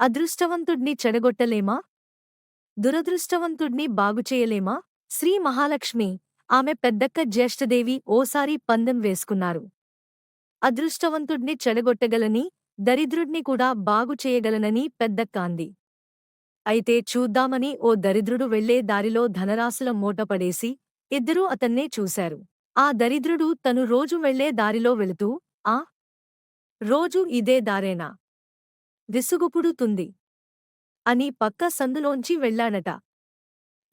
అదృష్టవంతుడ్ని చెడగొట్టలేమా? దురదృష్టవంతుడ్ని బాగుచేయలేమా శ్రీ మహాలక్ష్మి ఆమె పెద్దక్క జ్యేష్ఠదేవి ఓసారి పందెం వేసుకున్నారు. అదృష్టవంతుడ్ని చెడగొట్టగలని దరిద్రుడ్ని కూడా బాగు చేయగలనని పెద్దక్క అంది అయితే చూద్దామని ఓ దరిద్రుడు వెళ్ళే దారిలో ధనరాశుల మూటపడేసి ఇద్దరూ అతన్నే చూశారు. ఆ దరిద్రుడు తను రోజు వెళ్ళే దారిలో వెళుతూ ఆ? రోజు ఇదే దారేనా? విసుగుపుడుతుంది. అని పక్క సందులోంచి వెళ్ళాడట.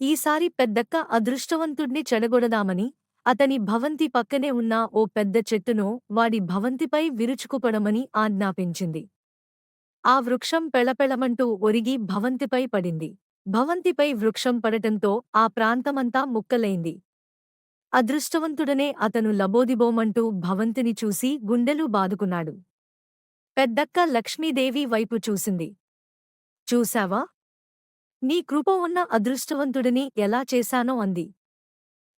ఈసారి పెద్దక్క అదృష్టవంతుణ్ణి చెడగొడదామని అతని భవంతి పక్కనే ఉన్న ఓ పెద్ద చెట్టును వాడి భవంతిపై విరుచుకుపడమని ఆజ్ఞాపించింది. ఆ వృక్షం పెళపెళమంటూ ఒరిగి భవంతిపై పడింది. భవంతిపై వృక్షం పడటంతో ఆ ప్రాంతమంతా ముక్కలైంది. అదృష్టవంతుడనే అతను లబోదిబోమంటూ భవంతిని చూసి గుండెలు బాదుకున్నాడు. పెద్దక్క లక్ష్మీదేవి వైపు చూసింది. చూశావా? నీ కృప ఉన్న అదృష్టవంతుడిని ఎలా చేశానో అంది.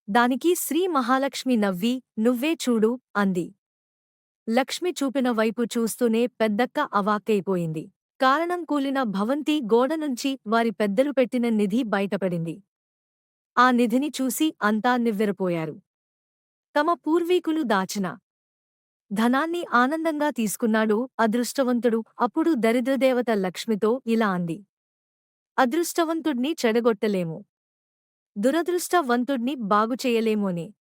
దానికి శ్రీ మహాలక్ష్మి నవ్వి నువ్వే చూడు అంది. లక్ష్మి చూపిన వైపు చూస్తూనే పెద్దక్క అవాక్కైపోయింది. కారణం కూలిన భవంతి గోడ నుంచి వారి పెద్దలు పెట్టిన నిధి బయటపడింది. ఆ నిధిని చూసి అంతా నివ్వెరపోయారు. తమ పూర్వీకులు దాచిన ధనాన్ని ఆనందంగా తీసుకున్నాడు అదృష్టవంతుడు. అప్పుడు దరిద్రదేవత లక్ష్మితో ఇలా అంది. అదృష్టవంతుడ్ని చెడగొట్టలేము. దురదృష్టవంతుడ్ని బాగుచేయలేమోనే